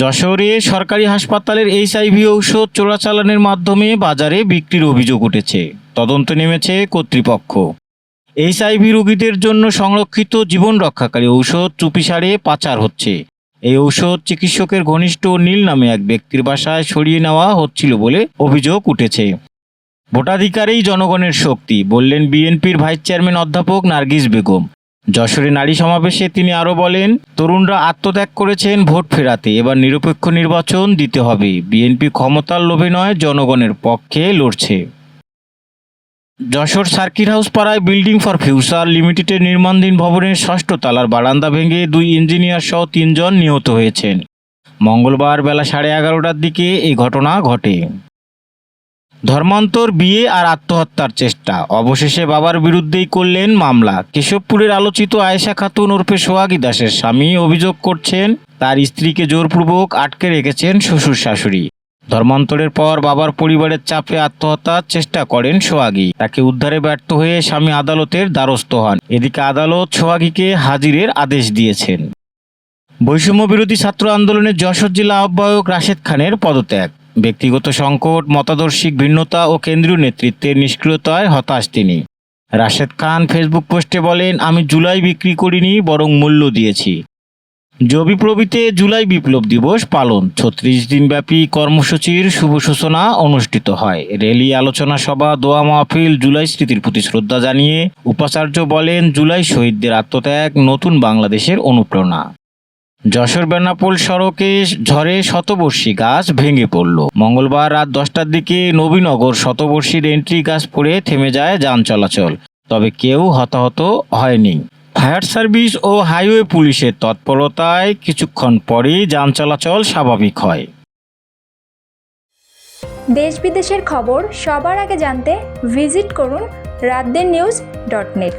যশোরে সরকারি হাসপাতালের এইচআইভি ঔষধ চোরাচালানের মাধ্যমে বাজারে বিক্রির অভিযোগ উঠেছে। তদন্ত নেমেছে কর্তৃপক্ষ। এইচআইভি রোগীদের জন্য সংরক্ষিত জীবন রক্ষাকারী ঔষধ চুপিসারে পাচার হচ্ছে। এই ঔষধ চিকিৎসকের ঘনিষ্ঠ নীল নামে এক ব্যক্তির বাসায় সরিয়ে নেওয়া হচ্ছিল বলে অভিযোগ উঠেছে। ভোটাধিকারেই জনগণের শক্তি, বললেন বিএনপির ভাইস চেয়ারম্যান অধ্যাপক নার্গিস বেগম। যশোরে নারী সমাবেশে তিনি আরও বলেন, তরুণরা আত্মত্যাগ করেছেন ভোট ফেরাতে। এবার নিরপেক্ষ নির্বাচন দিতে হবে। বিএনপি ক্ষমতার লোভে নয়, জনগণের পক্ষে লড়ছে। যশোর সার্কিট হাউস পাড়ায় বিল্ডিং ফর ফিউচার লিমিটেডের নির্মাণধীন ভবনের ষষ্ঠ তালার বারান্দা ভেঙে দুই ইঞ্জিনিয়ার সহ তিনজন নিহত হয়েছেন। মঙ্গলবার বেলা সাড়ে এগারোটার দিকে এই ঘটনা ঘটে। ধর্মান্তর, বিয়ে আর আত্মহত্যার চেষ্টা। অবশেষে বাবার বিরুদ্ধেই করলেন মামলা। কেশবপুরের আলোচিত আয়েশা খাতুন ওরফে সোহাগী দাসের স্বামী অভিযোগ করছেন, তার স্ত্রীকে জোরপূর্বক আটকে রেখেছেন শ্বশুর শাশুড়ি। ধর্মান্তরের পর বাবার পরিবারের চাপে আত্মহত্যার চেষ্টা করেন সোহাগী। তাকে উদ্ধারে ব্যর্থ হয়ে স্বামী আদালতের দ্বারস্থ হন। এদিকে আদালত সোহাগীকে হাজিরের আদেশ দিয়েছেন। বৈষম্য বিরোধী ছাত্র আন্দোলনের যশোর জেলা আহ্বায়ক রাশেদ খানের পদত্যাগ। ব্যক্তিগত সংকট, মতাদর্শিক ভিন্নতা ও কেন্দ্রীয় নেতৃত্বের নিষ্ক্রিয়তায় হতাশ তিনি। রাশেদ খান ফেসবুক পোস্টে বলেন, আমি জুলাই বিক্রি করিনি, বরং মূল্য দিয়েছি। জবি জুলাই বিপ্লব দিবস পালন। ছত্রিশ দিনব্যাপী কর্মসূচির শুভ সূচনা অনুষ্ঠিত হয়। র্যালি, আলোচনা সভা, দোয়া মাহফিল, জুলাই স্মৃতির প্রতি শ্রদ্ধা জানিয়ে উপাচার্য বলেন, জুলাই শহীদদের আত্মত্যাগ, নতুন বাংলাদেশের অনুপ্রেরণা। যশোর বেনাপোল সড়কে ঝড়ে শতবর্ষী গাছ ভেঙে পড়ল। মঙ্গলবার রাত দশটার দিকে নবীনগর শতবর্ষীর এন্ট্রি গাছ পড়ে থেমে যায় যান চলাচল, তবে কেউ হতাহত হয়নি। ফায়ার সার্ভিস ও হাইওয়ে পুলিশের তৎপরতায় কিছুক্ষণ পরেই যান চলাচল স্বাভাবিক হয়। দেশ বিদেশের খবর সবার আগে জানতে ভিজিট করুন রাতদের নিউজ ডট নেট।